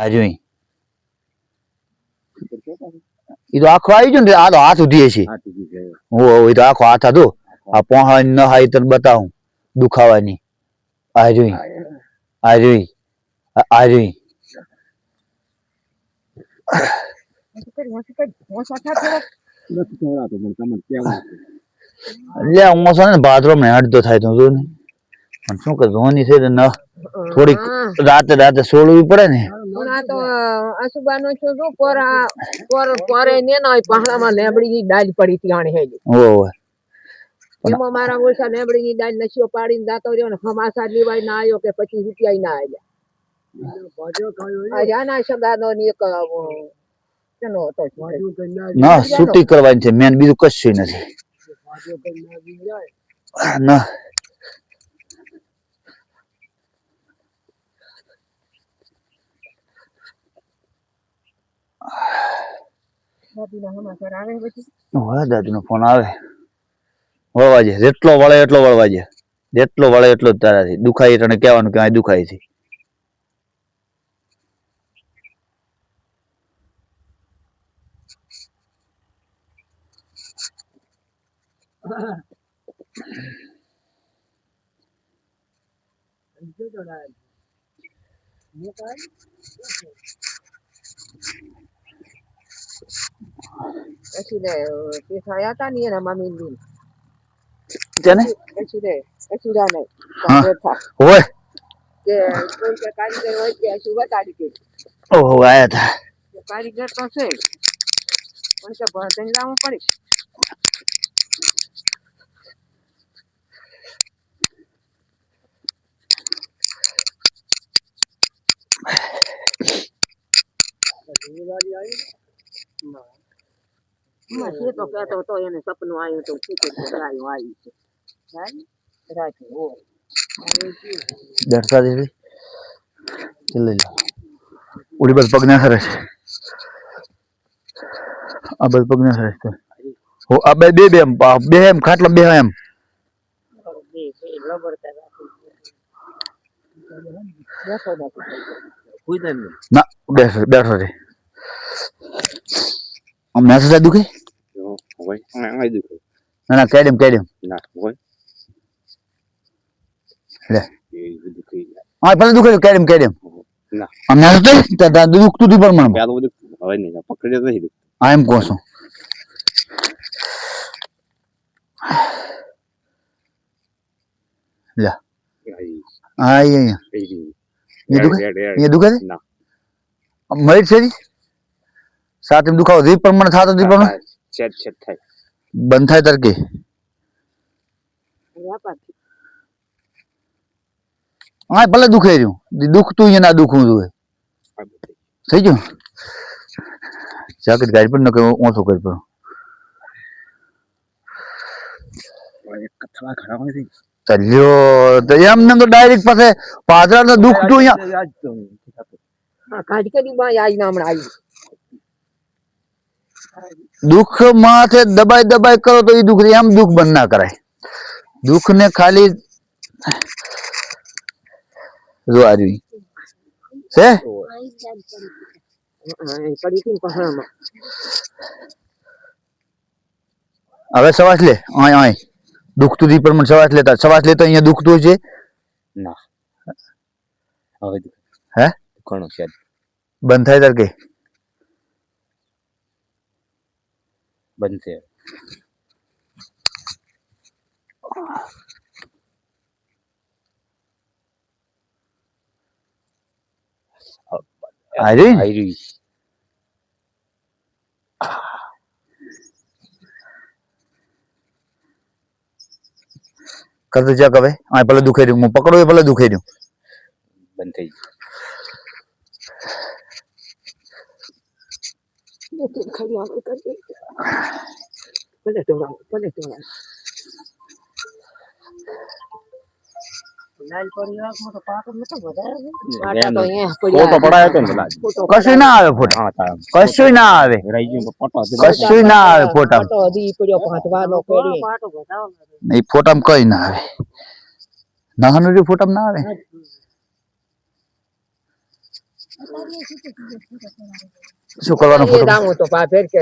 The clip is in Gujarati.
આ જોઈ એ તો આખો આવી ગયો ને આ તો હાથ ઉધી છે તો આખો હાથ હતો. આ પોહાવાની ન હાઈ તને બતાવું દુખાવાની. આ જોઈ આ જોઈ આ- આ જોઈ નથી ખવડાવતો પણ તમને કેવું લે હું ને બાથરૂમ ને હડતો થાય તો જો ને પણ શું કે ધોની છે ને થોડીક રાતે રાતે સોળવી પડે ને. હમણાં તો આસુબાનો છો જો પોરા પોર પોરે ને ના પહાડામાં લેબડી ની પડી હતી આણે હેજી હો. હો એમાં મારા ઓછા લેબડી ની ડાળ નશીઓ પાડીને જાતો રહ્યો ને ફમાસા લેવાય ના આવ્યો કે પછી રૂપિયા ના આવ્યા. એક ના છૂટી કરવાની છે મેન બીજું કશું નથી. ના બાપીના હમાસર આવે પછી હવે દાદીનો ફોન આવે. વળવાજે જેટલો વળે એટલો વળવાજે જેટલો વળે એટલો જ તારાથી. દુખાય તને કહેવાનું કે આ દુખાય છે. પછી રે તે થયા હતા ને એના મમ્મી ની તેને પછી રે પછી રા ને હા. બેઠા હોય કે કોઈ કે કારીગર હોય કે શું બતાડી કે ઓહો આયા હતા કે કારીગર તો છે પણ કે ભણતર લાવવું પડે હા, છે તો કહેતો હતો એને સપનું આવ્યું તો શું કે આવ્યું આવ્યું છે હા? રાખ્યું હોય ડરતા દેવી ચાલે લો ઉડી બસ પગ ના સરસ આ બસ પગ ના સરસ તો હો આ બે બે બે એમ આ બે એમ ખાટલા બે એમ બેઠો નથી કોઈ દે ને ના બેઠો બેઠો રે હમણાં તો દુખે ના ના કેડમ કેડમ લે. હા પેલા દુખે કેડમ કેડમ હમણાં તો દુખતું હતું પણ મને. હવે નહીં પકડી નથી હા એમ કહો છું. લે. હા અહીંયા અહીંયા દુખે? અહીંયા દુખે છે? મળી છે સાથે દુખાવો દી પ્રમાણે થતો પ્રમાણે છેદ છેદ થાય. બંધ થાય તરકે હા ભલે દુખે રહ્યું. દુખતું અહીંયા ના દુખવું જોઈએ થઈ ગયું? જાકેટ ગાડી પર ન કહ્યું ઓછો કરી પણ કથળા ખરાબ નથી ચાલ્યો તો એમને તો ડાયરેક્ટ પાસે પાદરા દુખતું અહીંયા. કાઢ કરી ના હમણાં આવી દુઃખ માથે દબાઈ દબાઈ કરો તો એ દુઃખ. એમ દુઃખ બંધ ના કરાય. દુઃખ ને ખાલી જો છે? હવે સવાસ લે. આય આય દુખતું દી પણ સવાસ લેતા. સવાસ લેતા અહીંયા દુખતું છે? ના. હવે હે? ઘણું છે. બંધ થાય તરકે બંધ છે આ રહ્યું ને? આઈ રહ્યું. કરતો જા કવે. આ પેલા દુખે રહ્યું. હું પકડો એ પેલા દુખે રહ્યું. બંધ થઈ ગયું. તો ને પેલા. ફોટો કશું ના આવે ફોટા. કશું ના આવે. કશું ના આવે ફોટા. એ ફોટામાં કઈ ના આવે. નાનું ફોટામાં ના આવે? શું કરવાનો ફોટો? તો પા ફેર કે